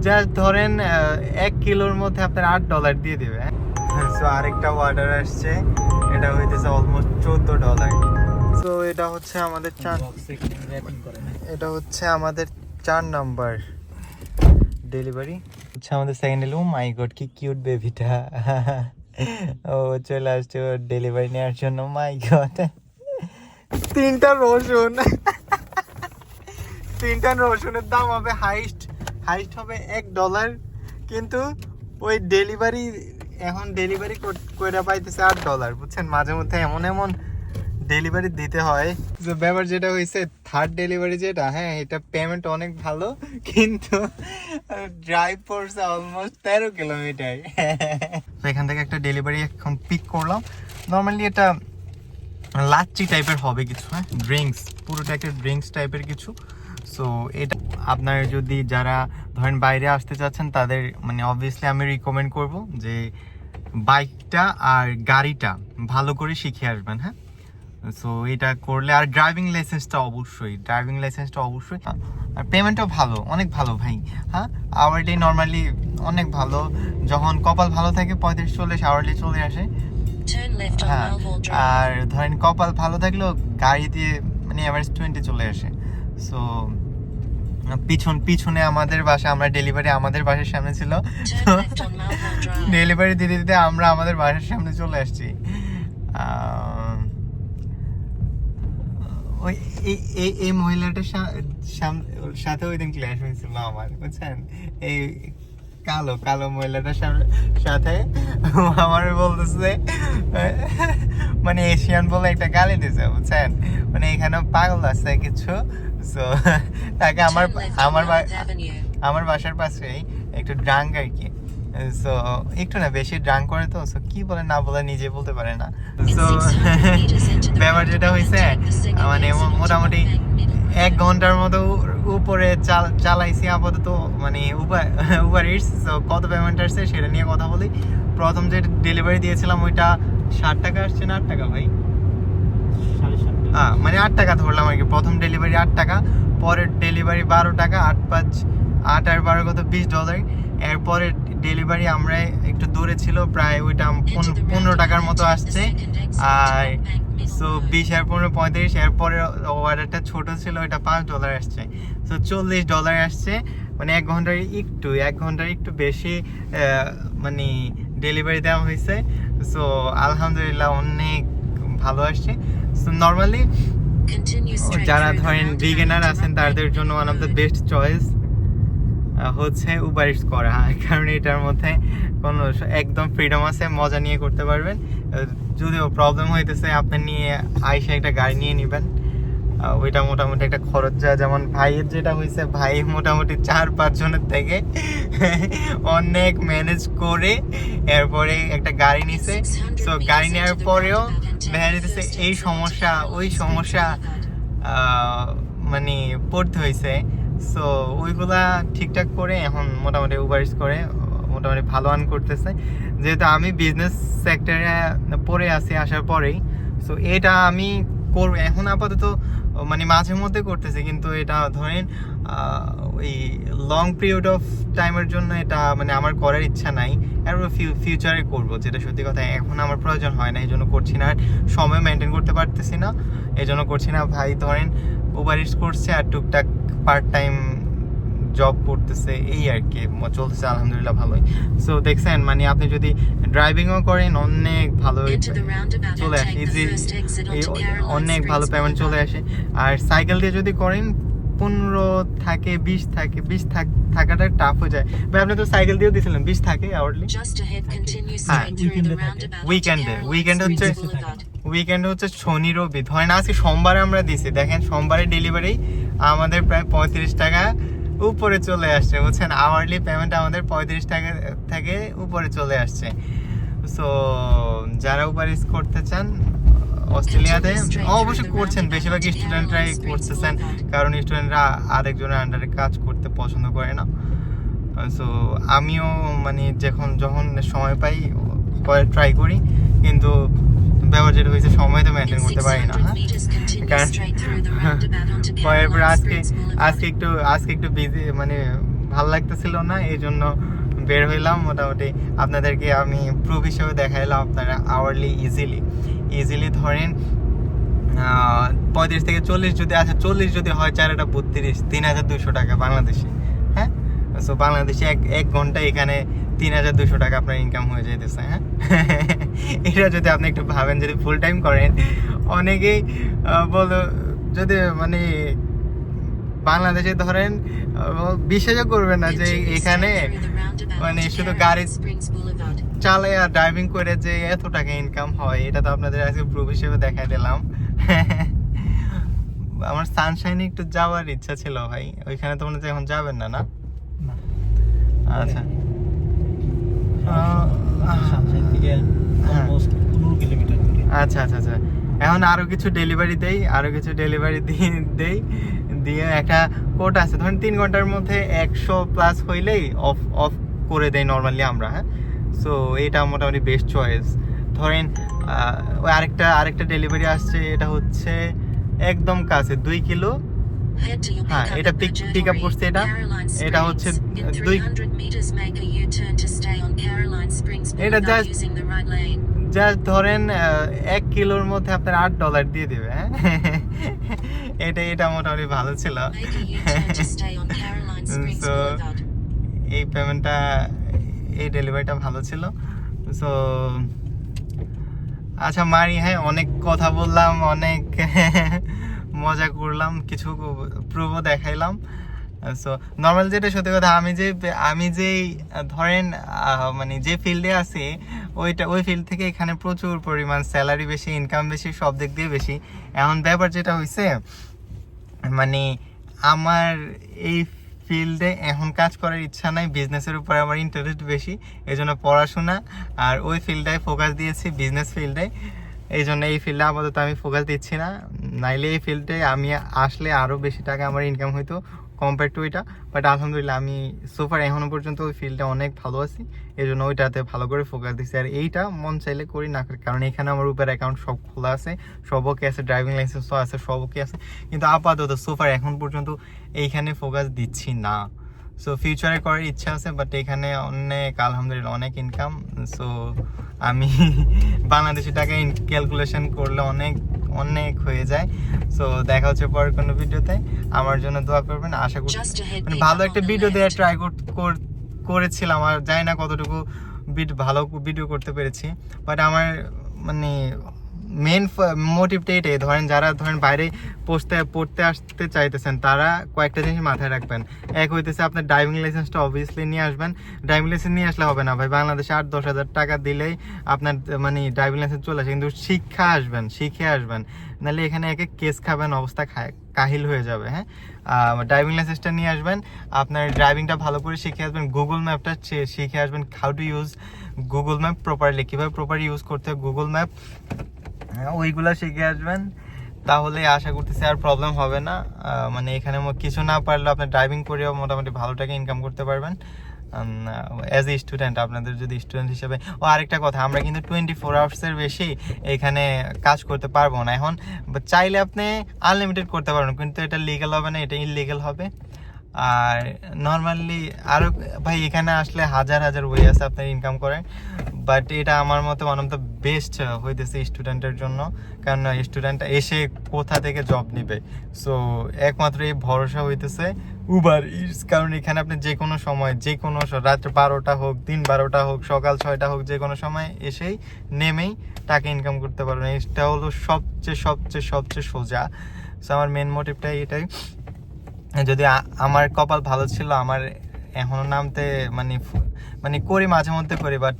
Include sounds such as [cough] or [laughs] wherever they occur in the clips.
Just ধরেন এক কিলোর মধ্যে আপনার আট ডলার দিয়ে দেবে। সো আরেকটা অর্ডার আসছে। এটা হইতেছে অলমোস্ট চোদ্দ ডলার সো এটা হচ্ছে আমাদের চার এটা হচ্ছে আমাদের চার নাম্বার ডেলিভারি হচ্ছে আমাদের সেকেন্ড এলো মাই গড কি কিউট বেবিটা [laughs] ও চলে আসছে ওর ডেলিভারি নেওয়ার জন্য। মাই গড তিনটা রসুন। [laughs] তিনটা রসুনের দাম হবে হাইস্ট হাইস্ট হবে এক ডলার, কিন্তু ওই ডেলিভারি, এখন ডেলিভারি করে পাইতেছে আট ডলার, বুঝছেন? মাঝে মধ্যে এমন এমন ডেলিভারি দিতে হয়। যে ব্যাপার যেটা হয়েছে থার্ড ডেলিভারি যেটা হ্যাঁ এটা পেমেন্ট অনেক ভালো, কিন্তু ড্রাইভ করছে অলমোস্ট তেরো কিলোমিটার [laughs] এখান থেকে একটা ডেলিভারি এখন পিক করলাম। নর্মালি এটা লাচ্চি টাইপের হবে কিছু হ্যাঁ? ড্রিঙ্কস পুরোটা একটা ড্রিঙ্কস টাইপের কিছু। সো এটা আপনার যদি যারা ধরেন বাইরে আসতে চাচ্ছেন, তাদের মানে অবভিয়াসলি আমি রিকমেন্ড করব যে বাইকটা আর গাড়িটা ভালো করে শিখে আসবেন হ্যাঁ? সো এটা করলে, আর ড্রাইভিং লাইসেন্সটা অবশ্যই ড্রাইভিং লাইসেন্সটা অবশ্যই। আর পেমেন্টও ভালো, অনেক ভালো ভাই হ্যাঁ? আওয়ারলি নর্মালি অনেক ভালো, যখন কপাল ভালো থাকে পঁয়ত্রিশ চল্লিশ আওয়ারলি চলে আসে। হ্যাঁ আর ধরেন কপাল ভালো থাকলেও গাড়ি দিয়ে মানে এভারেজ টোয়েন্টি চলে আসে। সো পিছন পিছনে আমাদের বাসা আমরা ডেলিভারি আমাদের বাসার সামনে ছিল. ডেলিভারি দিতে দিতে আমরা আমাদের বাসার সামনে চলে আসছি। ওই এই এই মহিলাটার সাথে ওই দিন ক্লাস হয়েছিল আমার বুঝছেন? এই কালো কালো মহিলাটার সাথে আমার বলতেছে মানে এশিয়ান বলে একটা গালি দিছে বুঝছেন মানে এখানে পাগল আছে কিছু তো তাকে আমার আমার. আমার বাসার পাশেই একটু ড্রাঙ্ক আর কি সো একটু না বেশি ড্রাঙ্ক করে তো সো কি বলে না বলে নিজে বলতে পারে না সো 600 meters into the [laughs] ব্যাপার যেটা হয়েছে মানে মোটামুটি. এক ঘণ্টার মতো উপরে চালাইছি আপাতত মানে উবার উবার ইটস তো কত পেমেন্ট আসছে সেটা নিয়ে কথা বলি। প্রথম যে ডেলিভারি দিয়েছিলাম ওইটা ষাট টাকা আসছে না আট টাকা ভাই? হ্যাঁ মানে আট টাকা ধরলাম আর কি। প্রথম ডেলিভারি আট টাকা পরের ডেলিভারি বারো টাকা আট পাঁচ আট আর বারো কত? বিশ ডলার এরপরে ডেলিভারি আমরা একটু দূরে ছিল প্রায় ওইটা পনেরো টাকার মতো আসছে। আর সো বিশ আর পনেরো পঁয়ত্রিশ এরপরে অর্ডারটা ছোট ছিল ওইটা পাঁচ ডলার আসছে। সো চল্লিশ ডলার আসছে মানে এক ঘণ্টার একটু এক ঘণ্টার একটু বেশি মানে ডেলিভারি দেওয়া হয়েছে। সো আলহামদুলিল্লাহ অনেক ভালো আসছে। সো নর্মালি যারা ধরেন বিগিনার আছেন তাদের জন্য one of the best choice হচ্ছে ইটস করা। কারণ এটার মধ্যে কোনো একদম ফ্রিডম আছে, মজা নিয়ে করতে পারবেন। যদিও প্রবলেম হইতেছে, আপনি নিয়ে আইসে একটা গাড়ি নিয়ে নেবেন। ওইটা মোটামুটি একটা খরচ যায় যেমন ভাইয়ের যেটা হয়েছে ভাই মোটামুটি চার, পাঁচ জনের থেকে অনেক ম্যানেজ করে এরপরে একটা গাড়ি নিছে। তো গাড়ি নেওয়ার পরেও দেখা যেতেছে এই সমস্যা, ওই সমস্যা মানে পড়তে হয়েছে সো ওইগুলা ঠিকঠাক করে এখন মোটামুটি উবারিস করে, মোটামুটি ভালো আর্ন করতেছে। যেহেতু আমি বিজনেস সেক্টরে পড়ে আছি আসার পরেই সো এটা আমি করব এখন আপাতত মানে মাঝে মধ্যে করতেছি, কিন্তু এটা ধরেন ওই লং পিরিয়ড অফ টাইমের জন্য এটা মানে আমার করার ইচ্ছা নাই। এরপর ফিউচারে করব, যেটা সত্যি কথা, এখন আমার প্রয়োজন হয় না এই জন্য করছি না। আর সময় মেনটেন করতে পারতেছি না এই জন্য করছি না। ভাই ধরেন ইটস করছে আর টুকটাক পার্ট টাইম জব করতেছে এই আর কি চলতেছে আলহামদুলিল্লাহ ভালোই। সো দেখছেন মানে আপনি যদি ড্রাইভিংও করেন অনেক ভালো চলে আসে ইজি অনেক ভালো পেমেন্ট চলে আসে। আর সাইকেল দিয়ে যদি করেন পনেরো থাকে বিশ থাকে বিশ থাকাটা টাফ হয়ে যায়। ভাই আপনি তো সাইকেল দিয়েও দিয়েছিলেন বিশ থাকে আওয়ারলি হ্যাঁ, weekend Springs হচ্ছে-. উইকেন্ড হচ্ছে শনি রবি ধরেন আজকে সোমবারে আমরা দিছি দেখেন সোমবারে ডেলিভারি আমাদের প্রায় পঁয়ত্রিশ টাকা উপরে চলে আসছে বুঝছেন? আওয়ারলি পেমেন্ট আমাদের পঁয়ত্রিশ টাকা থেকে উপরে চলে আসছে। সো যারা উবার ইউজ করতে চান অস্ট্রেলিয়াতে অবশ্যই করছেন। বেশিরভাগ স্টুডেন্টরাই করতেছেন কারণ স্টুডেন্টরা আরেকজনের আন্ডারে কাজ করতে পছন্দ করে না। সো আমিও মানে যখন যখন সময় পাই ট্রাই করি কিন্তু ব্যাপার যেটা হয়েছে সময় তো মেনটেন করতে পারি না হ্যাঁ? কারণ- straight through the roundabout onto পরে পরে Caroline আজকে আজকে একটু আজকে একটু বিজি মানে ভালো লাগতেছিল না এই জন্য বের হইলাম মোটামুটি। আপনাদেরকে আমি প্রুফ হিসেবে দেখাইলাম আপনারা আওয়ারলি ইজিলি ইজিলি ধরেন আহ, পঁয়ত্রিশ থেকে চল্লিশ যদি আচ্ছা চল্লিশ যদি হয় চারটা বত্রিশ তিন হাজার দুশো টাকা বাংলাদেশে। হ্যাঁ? সো বাংলাদেশে এক এক ঘণ্টা এখানে তিন হাজার দুশো টাকা আপনার ইনকাম হয়ে যেতেছে হ্যাঁ [laughs] এটা যদি আপনি একটু ভাবেন যদি ফুল টাইম করেন অনেকেই বলো যদি মানে বাংলাদেশে ধরেন বিশ্বাসও করবেন না যে এখানে মানে শুধু গাড়ি- Springs Boulevard. চালায় আর ড্রাইভিং করে যে এত টাকা ইনকাম হয় এটা তো আপনাদের আজকে প্রুফ হিসেবে দেখাই দিলাম [laughs] আমার সানশাইনে একটু যাওয়ার ইচ্ছা ছিল ভাই ওইখানে তো মনে হচ্ছে এখন যাবেন না না। আচ্ছা আহ, সানশাইন থেকে হ্যাঁ। অলমোস্ট পনেরো কিলোমিটার দূরে আচ্ছা আচ্ছা আচ্ছা। এখন আরও কিছু ডেলিভারি দেই আরও কিছু ডেলিভারি দেই দিয়ে একটা কোড আছে। ধরেন তিন ঘণ্টার মধ্যে একশো প্লাস হইলেই অফ অফ করে দেয় নর্মালি আমরা হ্যাঁ? সো এটা মোটামুটি বেস্ট চয়েস ধরেন ওই আরেকটা আরেকটা ডেলিভারি আসছে এটা হচ্ছে একদম কাছে দুই কিলো হ্যাঁ এটা পিক পিক আপ করছে এটা। এটা হচ্ছে এটা জাস্ট ধরেন এক কিলোর মধ্যে আপনার আট ডলার দিয়ে দেবে হ্যাঁ? [laughs] এটা এটা মোটামুটি ভালো ছিল। তো [laughs] এই পেমেন্টটা এই ডেলিভারিটা ভালো ছিল। সো আচ্ছা মারি হ্যাঁ অনেক কথা বললাম অনেক [laughs] মজা করলাম, কিছু প্রুভও দেখাইলাম। সো নর্মাল যেটা সত্যি কথা, আমি যে, আমি যেই, ধরেন মানে যে ফিল্ডে আছি, ওইটা, ওই ফিল্ড থেকে এখানে প্রচুর পরিমাণ স্যালারি বেশি ইনকাম বেশি, সব দিক দিয়ে বেশি। এমন ব্যাপার যেটা হয়েছে মানে আমার এই ফিল্ডে এখন কাজ করার ইচ্ছা নাই বিজনেসের উপর আমার ইন্টারেস্ট বেশি এই জন্য পড়াশোনা, আর ওই ফিল্ডে ফোকাস দিয়েছি বিজনেস ফিল্ডে এই জন্য এই ফিল্ডে আপাতত আমি ফোকাস দিচ্ছি না। নাইলে এই ফিল্ডে আমি আসলে আরও বেশি টাকা আমার ইনকাম হইতো কম্পেয়ার টু এটা বাট আলহামদুলিল্লাহ আমি সোফার এখনও পর্যন্ত ওই ফিল্ডে অনেক ভালো আছি এই জন্য ওইটাতে ভালো করে ফোকাস দিচ্ছি আর এইটা মন চাইলে করি না করি কারণ এখানে আমার উপর অ্যাকাউন্ট সব খোলা আছে সবকে আছে ড্রাইভিং লাইসেন্সও আছে সবকে আছে, কিন্তু আপাতত সোফার এখন পর্যন্ত এইখানে ফোকাস দিচ্ছি না। সো ফিউচারে করার ইচ্ছা আছে বাট এখানে অনেক আলহামদুলিল্লাহ অনেক ইনকাম সো আমি [laughs] বাংলাদেশি টাকা ক্যালকুলেশন করলে অনেক অনেক হয়ে যায়। সো দেখা হচ্ছে পরের কোনো ভিডিওতে। আমার জন্য দোয়া করবেন। আশা ahead, মানে ভালো একটা ভিডিও দেওয়ার. ট্রাই করেছিলাম। আর জানি না কতটুকু বিট ভালো ভিডিও করতে পেরেছি। বাট আমার মানে মেন মোটিভটা এটাই। ধরেন যারা, ধরেন বাইরে পড়তে পড়তে আসতে চাইতেছেন, তারা কয়েকটা জিনিস মাথায় রাখবেন। এক হইতেছে আপনার ড্রাইভিং লাইসেন্সটা অবভিয়াসলি নিয়ে আসবেন। ড্রাইভিং লাইসেন্স নিয়ে আসলে হবে না ভাই। বাংলাদেশে আট দশ হাজার টাকা দিলেই আপনার মানে ড্রাইভিং লাইসেন্স চলে আসে। কিন্তু শিক্ষা আসবেন, শিখে আসবেন। নাহলে এখানে একে কেস খাবেন, অবস্থা খায় কাহিল হয়ে যাবে হ্যাঁ? ড্রাইভিং লাইসেন্সটা নিয়ে আসবেন। আপনার ড্রাইভিংটা ভালো করে শিখে আসবেন। গুগল ম্যাপটা শিখে আসবেন। How to use Google map properly কীভাবে প্রপার ইউজ করতে হয় গুগল ম্যাপ ওইগুলা শিখে আসবেন। তাহলে আশা করতেছি আর প্রবলেম হবে না। মানে এখানে কিছু না পারলে আপনি ড্রাইভিং করেও মোটামুটি ভালো টাকা ইনকাম করতে পারবেন। অ্যাজ এ স্টুডেন্ট আপনাদের যদি স্টুডেন্ট হিসেবে ও, আরেকটা কথা, আমরা কিন্তু টোয়েন্টি ফোর আওয়ার্সের বেশি এখানে কাজ করতে পারব না। এখন চাইলে আপনি আনলিমিটেড করতে পারবেন, কিন্তু এটা লিগেল হবে না, এটা ইলিগেল হবে। আর নর্মালি আরও ভাই, এখানে আসলে হাজার হাজার ওয়ে আছে আপনার ইনকাম করেন বাট এটা আমার মতে ওয়ান অফ দ্য বেস্ট হইতেছে স্টুডেন্টের জন্য। কারণ স্টুডেন্ট এসে কোথা থেকে জব নিবে? সো একমাত্র এই ভরসা হইতেছে উবার ইটস কারণ, এখানে আপনি যে কোনো সময় যে কোনো রাত বারোটা হোক, দিন বারোটা হোক, সকাল ছয়টা হোক যে কোনো সময় এসেই নেমেই টাকা ইনকাম করতে পারবেন। এটা হলো সবচেয়ে সবচেয়ে সবচেয়ে সোজা। সো আমার মেন মোটিভটাই এটাই। যদি আমার কপাল ভালো ছিল, আমার এখনও নামতে মানে মানে করি মাঝে মধ্যে করি বাট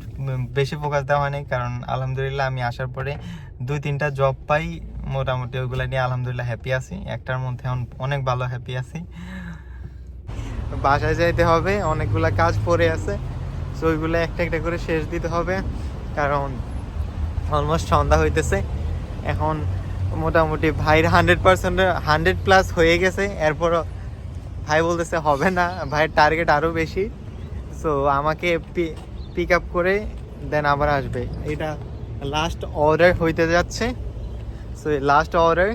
বেশি ফোকাস দেওয়া হয়নি, কারণ আলহামদুলিল্লাহ আমি আসার পরে দুই তিনটা জব পাই, মোটামুটি ওইগুলো নিয়ে আলহামদুলিল্লাহ হ্যাপি আছি, একটার মধ্যে অন- অনেক ভালো হ্যাপি আছি। বাসায় যাইতে হবে, অনেকগুলা কাজ পড়ে আছে সো ওইগুলো একটা একটা করে শেষ দিতে হবে, কারণ অলমোস্ট সন্ধ্যা হইতেছে, এখন মোটামুটি ভাইয়ের হান্ড্রেড পার্সেন্ট হান্ড্রেড প্লাস হয়ে গেছে, এরপরও ভাই বলতেছে হবে না, ভাইয়ের টার্গেট আরও বেশি। সো আমাকে পিক আপ করে দেন আবার আসবে। এটা লাস্ট অর্ডার হইতে যাচ্ছে। সো লাস্ট অর্ডার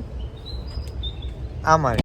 আমার।